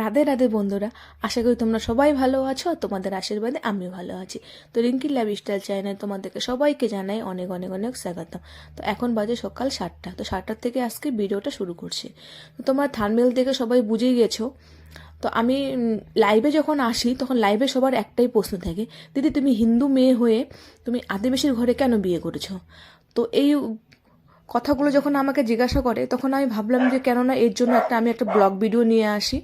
রাধে রাধে বন্ধুরা, আশা করি তোমরা সবাই ভালো আছো আর তোমাদের আশীর্বাদে আমিও ভালো আছি। তো রিঙ্কি লাইফ স্টাইল চ্যানেল তোমাদেরকে সবাইকে জানাই অনেক অনেক অনেক স্বাগতম। তো এখন বাজে সকাল সাতটা, তো সাতটার থেকে আজকে ভিডিওটা শুরু করছি। তো তোমার থানমেল দেখে সবাই বুঝেই গেছো। তো আমি লাইভে যখন আসি, তখন লাইভে সবার একটাই প্রশ্ন থাকে, দিদি, তুমি হিন্দু মেয়ে হয়ে তুমি আদিবাসীর ঘরে কেন বিয়ে করেছ? তো এই কথাগুলো যখন আমাকে জিজ্ঞাসা করে, তখন আমি ভাবলাম যে কেননা এর জন্য একটা আমি একটা ব্লগ ভিডিও নিয়ে আসি।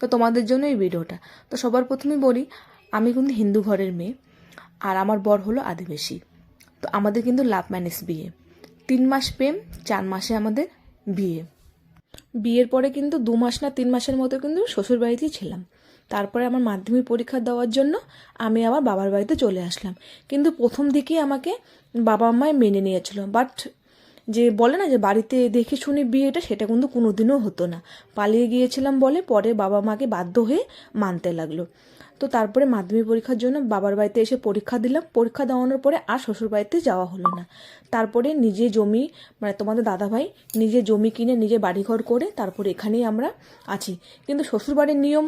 তো তোমাদের জন্য এই ভিডিওটা। তো সবার প্রথমেই বলি, আমি কিন্তু হিন্দু ঘরের মেয়ে, আর আমার বর হলো আদিবাসী। তো আমাদের কিন্তু লাভ ম্যানেজ বিয়ে। তিন মাস প্রেম, চার মাসে আমাদের বিয়ে। বিয়ের পরে কিন্তু দু মাস না তিন মাসের মতো কিন্তু শ্বশুর বাড়িতেই ছিলাম। তারপরে আমার মাধ্যমিক পরীক্ষা দেওয়ার জন্য আমি আমার বাবার বাড়িতে চলে আসলাম। কিন্তু প্রথম দিকেই আমাকে বাবা মায় মেনে নিয়েছিল। বাট যে বলে না যে বাড়িতে দেখে শুনে বিয়েটা সেটা কিন্তু কোনোদিনও হতো না। পালিয়ে গিয়েছিলাম বলে পরে বাবা মাকে বাধ্য হয়ে মানতে লাগল। তো তারপরে মাধ্যমিক পরীক্ষার জন্য বাবার বাড়িতে এসে পরীক্ষা দিলাম। পরীক্ষা দেওয়ানোর পরে আর শ্বশুর বাড়িতে যাওয়া হলো না। তারপরে নিজে জমি মানে তোমাদের দাদাভাই নিজে জমি কিনে নিজে বাড়িঘর করে তারপরে এখানেই আমরা আছি। কিন্তু শ্বশুরবাড়ির নিয়ম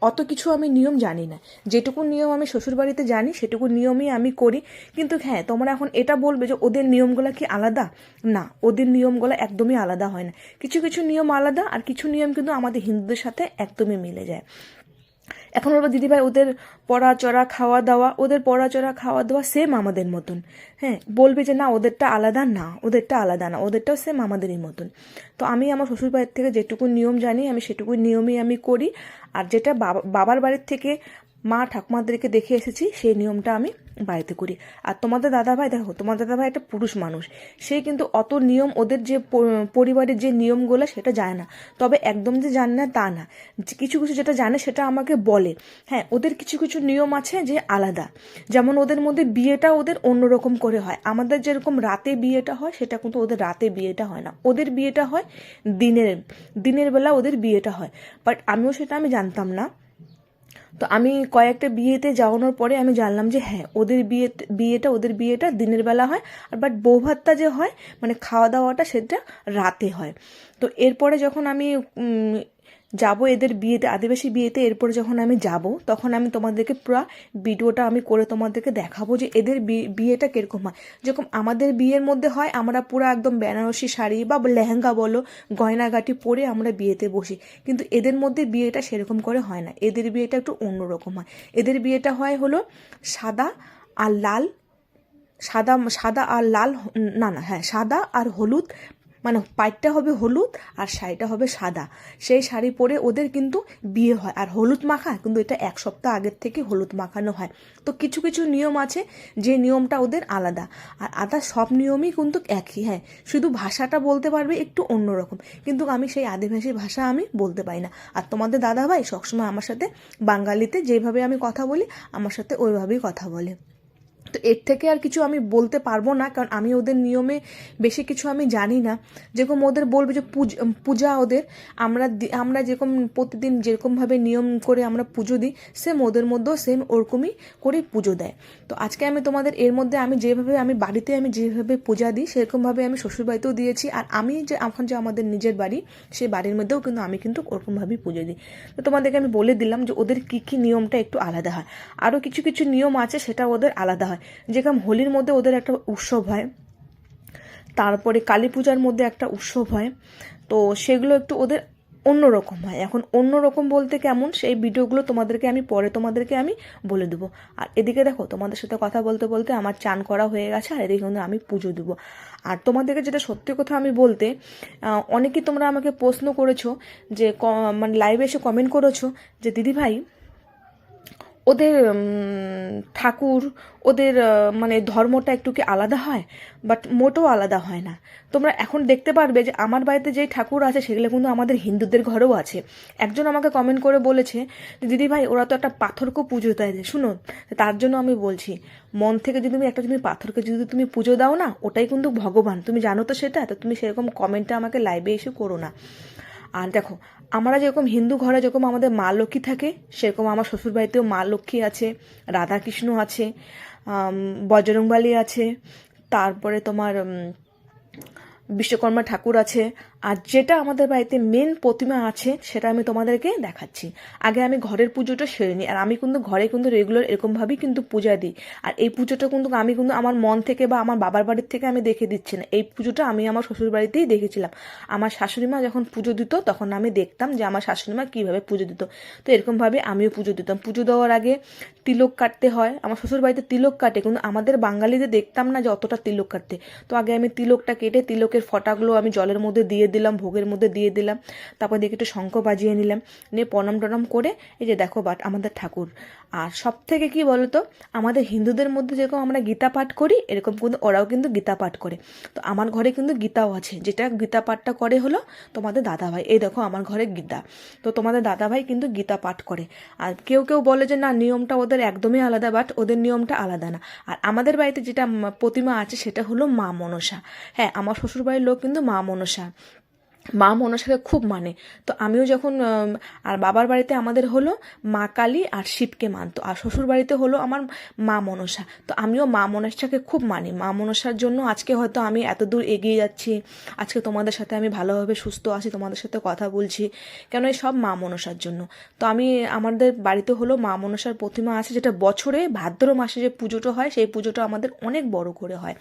অত কিছু আমি নিয়ম জানি না। যেটুকু নিয়ম আমি শ্বশুরবাড়িতে জানি, সেটুকু নিয়মই আমি করি। কিন্তু হ্যাঁ তোমরা এখন এটা বলবে যে ওদের নিয়মগুলো কি আলাদা? না, ওদের নিয়মগুলো একদমই আলাদা হয় না। কিছু কিছু নিয়ম আলাদা, আর কিছু নিয়ম কিন্তু আমাদের হিন্দুদের সাথে একদমই মিলে যায়। এখন বলব দিদিভাই ওদের পড়া চড়া খাওয়া দাওয়া ওদের পড়া চড়া খাওয়া দাওয়া সেম আমাদের মতন। হ্যাঁ বলবে যে না, ওদেরটা আলাদা না, ওদেরটা আলাদা না, ওদেরটাও সেম আমাদেরই মতন। তো আমি আমার শ্বশুরবাড়ির থেকে যেটুকু নিয়ম জানি, আমি সেটুকু নিয়মই আমি করি। আর যেটা বাবা, বাবার বাড়ির থেকে মা ঠাকুমাদেরকে দেখে এসেছি, সেই নিয়মটা আমি বাড়িতে করি। আর তোমাদের দাদাভাই, দেখো, তোমাদের দাদাভাই একটা পুরুষ মানুষ। সে কিন্তু অত নিয়ম ওদের যে পরিবারের যে নিয়মগুলো, সেটা জানে না। তবে একদম যে জানে না, তা না। কিছু কিছু যেটা জানে, সেটা আমাকে বলে। হ্যাঁ ওদের কিছু কিছু নিয়ম আছে যে আলাদা। যেমন ওদের মধ্যে বিয়েটা ওদের অন্যরকম করে হয়। আমাদের যেরকম রাতে বিয়েটা হয়, সেটা কিন্তু ওদের রাতে বিয়েটা হয় না। ওদের বিয়েটা হয় দিনের দিনের বেলা ওদের বিয়েটা হয়। বাট আমিও সেটা আমি জানতাম না। তো আমি কয়েকটা বিয়েতে যাওয়ানোর পরে আমি জানলাম যে হ্যাঁ ওদের বিয়ে বিয়েটা ওদের বিয়েটা, দিনের বেলা হয়, আর বাট বৌভাতটা যে হয় মানে খাওয়া দাওয়াটা সেটা রাতে হয়। তো এরপরে যখন আমি যাব এদের বিয়েতে, আদিবাসী বিয়েতে, এরপরে যখন আমি যাব, তখন আমি তোমাদেরকে পুরো ভিডিওটা আমি করে তোমাদেরকে দেখাবো যে এদের বিয়েটা কীরকম হয়। যেরকম আমাদের বিয়ের মধ্যে হয়, আমরা পুরো একদম বেনারসি শাড়ি বা লেহেঙ্গা বলো, গয়নাগাটি পরে আমরা বিয়েতে বসি। কিন্তু এদের মধ্যে বিয়েটা সেরকম করে হয় না। এদের বিয়েটা একটু অন্যরকম হয়। এদের বিয়েটা হয় হলো সাদা আর লাল, সাদা সাদা আর লাল, না না হ্যাঁ সাদা আর হলুদ মানে পাইটটা হবে হলুদ আর শাড়িটা হবে সাদা। সেই শাড়ি পরে ওদের কিন্তু বিয়ে হয়। আর হলুদ মাখা কিন্তু এটা এক সপ্তাহ আগের থেকে হলুদ মাখানো হয়। তো কিছু কিছু নিয়ম আছে যে নিয়মটা ওদের আলাদা। আর আদা সব নিয়মই কিন্তু একই হ্যাঁ। শুধু ভাষাটা বলতে পারবে একটু অন্যরকম। কিন্তু আমি সেই আদিবাসী ভাষা আমি বলতে পারি না। আর তোমাদের দাদাভাই সবসময় আমার সাথে বাঙালিতে যেভাবে আমি কথা বলি, আমার সাথে ওইভাবেই কথা বলে। তো এর থেকে আর কিছু আমি বলতে পারব না, কারণ আমি ওদের নিয়মে বেশি কিছু আমি জানি না। যেরকম ওদের বলবে যে পূজ- ওদের, আমরা আমরা যেরকম প্রতিদিন যেরকমভাবে নিয়ম করে আমরা পুজো দিই সেম ওদের মধ্যেও সেম ওরকমই করে পুজো দেয়। তো আজকে আমি তোমাদের এর মধ্যে আমি যেভাবে আমি বাড়িতে আমি যেভাবে পূজা দিই, সেরকমভাবে আমি শ্বশুরবাড়িতেও দিয়েছি, আর আমি যে, এখন যে আমাদের নিজের বাড়ি, সেই বাড়ির মধ্যেও কিন্তু আমি কিন্তু ওরকমভাবেই পুজো দিই। তো তোমাদেরকে আমি বলে দিলাম যে ওদের কী কী নিয়মটা একটু আলাদা হয়। আরও কিছু কিছু নিয়ম আছে সেটা ওদের আলাদা হয়। যেরকম হোলির মধ্যে ওদের একটা উৎসব হয়, তারপরে কালী পূজার মধ্যে একটা উৎসব হয়, তো সেগুলো একটু ওদের অন্যরকম হয়। এখন অন্যরকম বলতে কেমন, সেই ভিডিওগুলো তোমাদেরকে আমি পরে তোমাদেরকে আমি বলে দেবো। আর এদিকে দেখো, তোমাদের সাথে কথা বলতে বলতে আমার চান করা হয়ে গেছে, আর এদিকে কিন্তু আমি পুজো দেবো। আর তোমাদেরকে যেটা সত্যি কথা আমি বলতে অনেকেই তোমরা আমাকে প্রশ্ন করেছ যে মানে লাইভে এসে কমেন্ট করেছ যে দিদি ভাই ওদের ঠাকুর, ওদের মানে ধর্মটা একটু কি আলাদা হয় বাট মোটেও আলাদা হয় না। তোমরা এখন দেখতে পারবে যে আমার বাড়িতে যেই ঠাকুর আছে, সেগুলো কিন্তু আমাদের হিন্দুদের ঘরেও আছে। একজন আমাকে কমেন্ট করে বলেছে যে, দিদি ভাই, ওরা তো একটা পাথরকে পুজো দেয় যে শুনুন তার জন্য আমি বলছি, মন থেকে যদি তুমি একটা তুমি পাথরকে যদি তুমি পুজো দাও না, ওটাই কিন্তু ভগবান। তুমি জানো তো সেটা, তো তুমি সেরকম কমেন্টটা আমাকে লাইভে এসে করো না। আর দেখো, আমরা যেরকম হিন্দু ঘরে যেরকম আমাদের মা লক্ষ্মী থাকে, সেরকম আমার শ্বশুরবাড়িতেও মা লক্ষ্মী আছে, রাধাকৃষ্ণ আছে বজরংবালী আছে, তারপরে তোমার বিশ্বকর্মা ঠাকুর আছে, আর যেটা আমাদের বাড়িতে মেন প্রতিমা আছে, সেটা আমি তোমাদেরকে দেখাচ্ছি। আগে আমি ঘরের পুজোটা সেরে নিই, আর আমি কিন্তু ঘরে কিন্তু রেগুলার এরকমভাবেই কিন্তু পূজা দিই। আর এই পুজোটা কিন্তু আমি কিন্তু আমার মন থেকে বা আমার বাবার বাড়ির থেকে আমি দেখে দিচ্ছি না। এই পুজোটা আমি আমার শ্বশুর বাড়িতেই দেখেছিলাম। আমার শাশুড়ি মা যখন পুজো দিত, তখন আমি দেখতাম যে আমার শাশুড়ি মা কীভাবে পুজো দিত। তো এরকমভাবে আমিও পুজো দিতাম। পুজো দেওয়ার আগে তিলক কাটতে হয়। আমার শ্বশুর বাড়িতে তিলক কাটে, কিন্তু আমাদের বাঙালিদের দেখতাম না যে অতটা তিলক কাটতে। তো আগে আমি তিলকটা কেটে তিলকের ফটাগুলো আমি জলের মধ্যে দিয়ে দিলাম, ভোগের মধ্যে দিয়ে দিলাম। তারপর দেখে একটু শঙ্খ বাজিয়ে নিলাম। নিয়ে প্রণাম টনাম করে এই যে দেখো বাট আমাদের ঠাকুর। আর সব থেকে কি বলতো? আমাদের হিন্দুদের মধ্যে যেরকম আমরা গীতা পাঠ করি, এরকম কিন্তু ওরাও কিন্তু গীতা পাঠ করে। তো আমার ঘরে কিন্তু গীতাও আছে। যেটা গীতা পাঠটা করে হলো তোমাদের দাদাভাই। এই দেখো আমার ঘরে গীতা। তো তোমাদের দাদাভাই কিন্তু গীতা পাঠ করে। আর কেউ কেউ বলে যে, না, নিয়মটা ওদের একদমই আলাদা বাট ওদের নিয়মটা আলাদা না। আর আমাদের বাড়িতে যেটা প্রতিমা আছে, সেটা হলো মা মনসা। হ্যাঁ আমার শ্বশুর বাড়ির লোক কিন্তু মা মনসা। মা মনসাকে খুব মানে। তো আমিও যখন আর বাবার বাড়িতে আমাদের হলো মা কালী আর শিবকে মানতো, আর শ্বশুর বাড়িতে হলো আমার মা মনসা। তো আমিও মা মনসাকে খুব মানি। মা মনসার জন্য আজকে হয়তো আমি এত দূর এগিয়ে যাচ্ছি, আজকে তোমাদের সাথে আমি ভালোভাবে সুস্থ আছি, তোমাদের সাথে কথা বলছি, কেন এই সব মা মনসার জন্য? তো আমি আমাদের বাড়িতে হলো মা মনসার প্রতিমা আছে যেটা বছরে, ভাদ্র মাসে যে পুজোটা হয়, সেই পুজোটা আমাদের অনেক বড় করে হয়।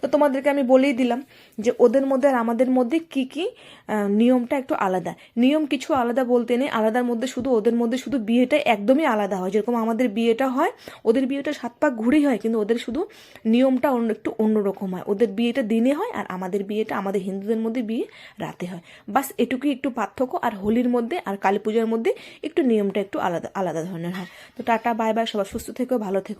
তো তোমাদেরকে আমি বলেই দিলাম যে ওদের মধ্যে আর আমাদের মধ্যে কি কি নিয়মটা একটু আলাদা। নিয়ম কিছু আলাদা বলতে নেই, আলাদার মধ্যে শুধু ওদের মধ্যে শুধু বিয়েটা একদমই আলাদা হয়। যেরকম আমাদের বিয়েটা হয়, ওদের বিয়েটা সাত পাক ঘুরেই হয়, কিন্তু ওদের শুধু নিয়মটা অন্য, একটু অন্যরকম হয়। ওদের বিয়েটা দিনে হয় আর আমাদের বিয়েটা, আমাদের হিন্দুদের মধ্যে বিয়ে রাতে হয়। বাস এটুকুই একটু পার্থক্য আর হোলির মধ্যে আর কালী পূজার মধ্যে একটু নিয়মটা একটু আলাদা আলাদা ধরনের হয়। তো টাটা, বাই বাই, সবাই সুস্থ থেকো, ভালো থেকো।